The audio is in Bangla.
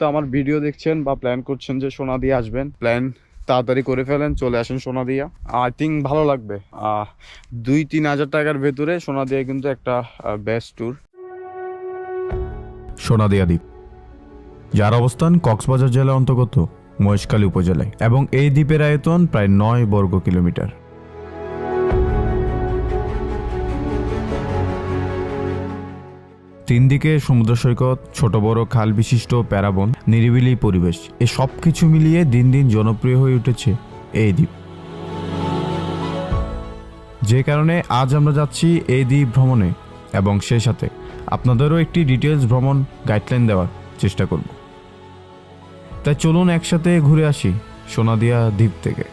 তো আমার ভিডিও দেখছেন বা প্ল্যান করছেন যে সোনা দিয়ে আসবেন। প্ল্যান তাড়াতাড়ি করে ফেলেন, চলে আসেন সোনা দিয়া। আই থিঙ্ক ভালো লাগবে। দুই তিন হাজার টাকার ভেতরে সোনা দিয়ে কিন্তু একটা বেস্ট ট্যুর সোনাদিয়া দ্বীপ। যার অবস্থান কক্সবাজার জেলার অন্তর্গত মহেশখালী উপজেলায় এবং এই দ্বীপের আয়তন প্রায় নয় বর্গ কিলোমিটার। তিন দিকে সমুদ্র সৈকত, ছোট বড় খাল বিশিষ্ট প্যারাবন, নিরিবিলি পরিবেশ, এ সব কিছু মিলিয়ে দিন দিন জনপ্রিয় হয়ে উঠেছে এই দ্বীপ। যে কারণে আজ আমরা যাচ্ছি এই দ্বীপ ভ্রমণে, এবং সেই সাথে আপনাদেরও একটি ডিটেলস ভ্রমণ গাইডলাইন দেওয়ার চেষ্টা করব। তাই চলুন একসাথে ঘুরে আসি সোনাদিয়া দ্বীপ থেকে।